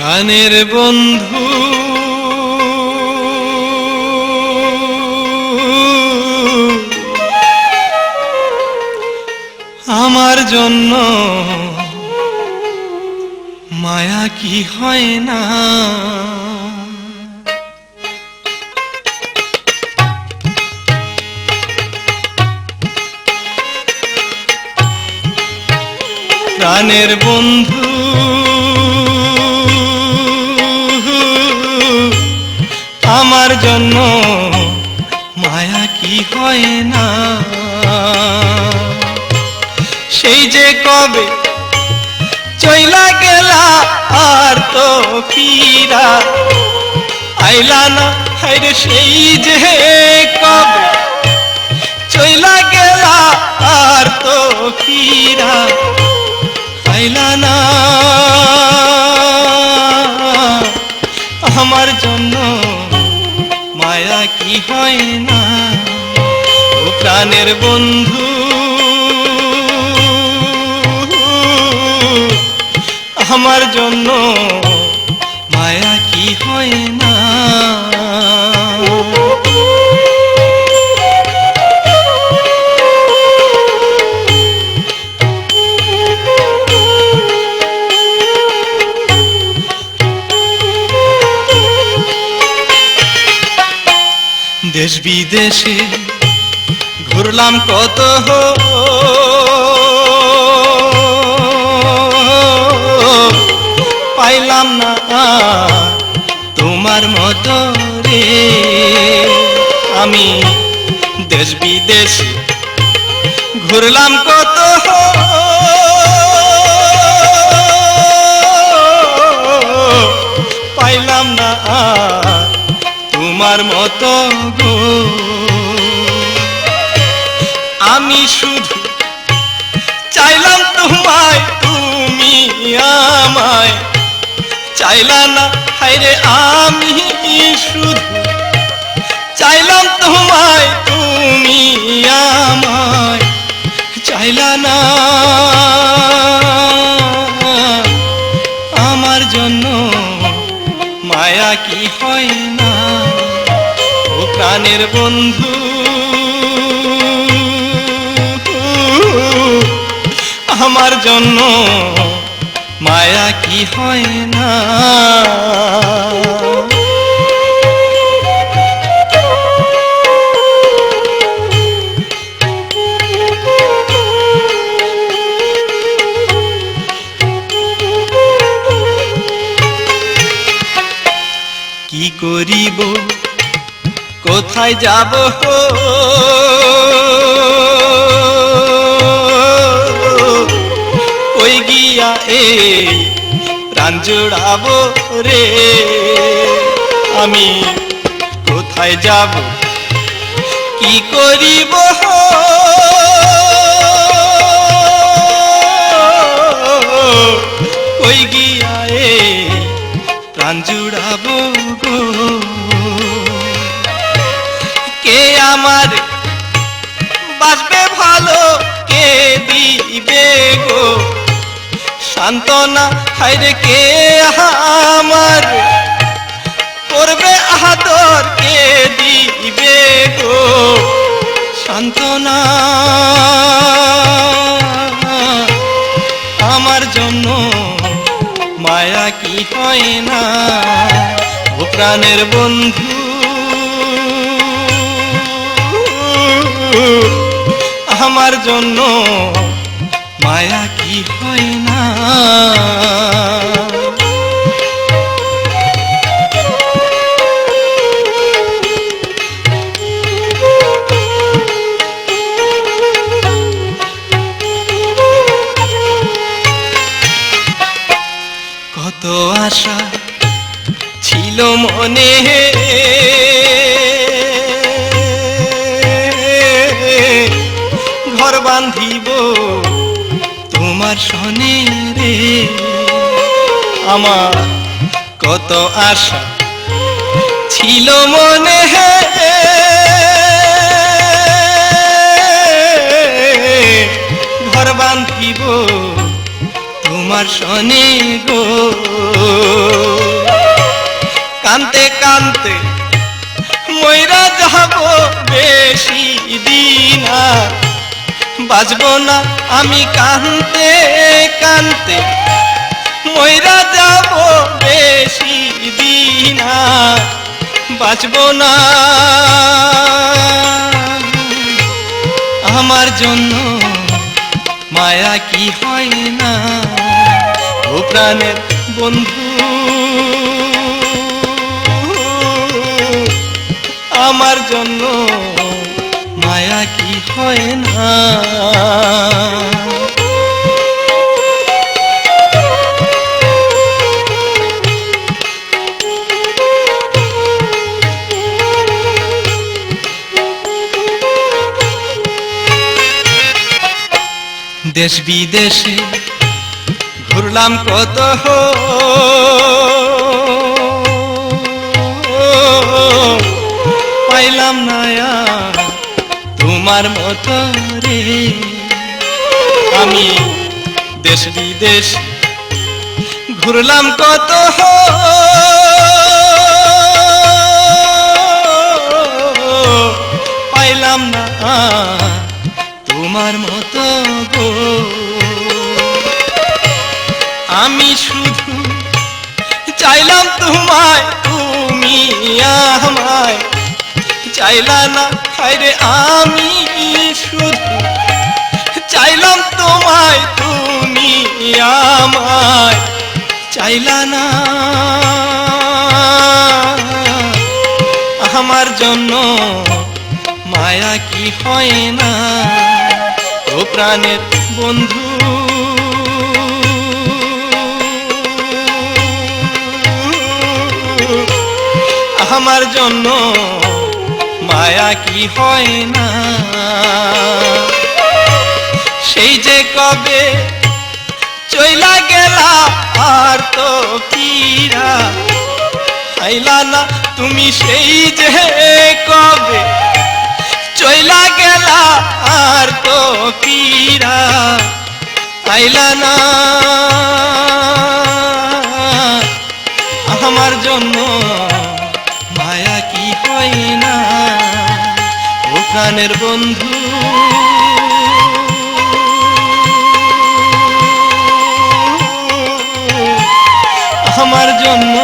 প্রাণের বন্ধু। আমার জন্য মায়া কি হয় না? প্রাণের বন্ধু। কবে? চইলা গেলা আর তো ফিরা। আইলা না হাইরে সেই যে কবে? চইলা গেলা আর তো ফিরা। আইলা না, আমার জন্য মায়া কি হয় না? প্রাণের বন্ধু আমার জন্য। মায়া কি হয় না? দেশ বিদেশে ঘুরলাম কত আর তোমার মতো রে। আমি দেশ বিদেশ ঘুরলাম কত পাইলাম না তোমার মতো আমি শুধু চাইলাম তোমায় চাইলা না হাইরে আমি শুধু। চাইলাম তোমায়, তুমি আমায়। চাইলা না। আমার জন্য মায়া কি হয় না? ও প্রাণের বন্ধু। আমার জন্য মায়া কি হয় না? কি করিব? কোথায় যাব? এ প্রাণ জোড়াবো রে। আমি কোথায় যাব? কি করিব? ওই গিয়া এ প্রাণ কে আমার সান্ত্বনা হাইরে কে আমার? করবে আহাদর কে দিবে গো? সান্ত্বনা। আমার জন্য মায়া কি হয় না? ও প্রাণের বন্ধু। আমার জন্য মায়া কি হয় না? কত আশা ছিল মনে। আমার কত আশা ছিল মনে ঘর বান্ধিব তোমার শনে গো। কানতে কানতে ময়রা যাব বেশি দিন বাজবো না আমি কানতে কানতে ময়রা যাব বেশি দিন, বাঁচবো না। আমার জন্য মায়া কি হয় না? ও প্রাণের বন্ধু, আমার জন্য মায়া কি হয় না? দেশ বিদেশে ঘুরলাম কত পাইলাম না আর তোমার মতো রে। আমি দেশ বিদেশ ঘুরলাম কত পাইলাম না তোমার মতো গো। আমি শুধু চাইলাম তোমায়, তুমি আমায়। চাইলা না, হায়রে আমি শুধু চাইলাম তোমায়, তুমি আমায়। চাইলা না। আমার জন্য মায়া কি হয় না? প্রাণের বন্ধু। আমার জন্য মায়া কি হয় না? সেই যে কবে চইলা গেলা আর তো ফিরা। আইলা না তুমি সেই যে কবে চইলা গেলা আর তো পীরা আইলা না। আমার জন্য মায়া কি হয় না? ও বন্ধু। আমার জন্য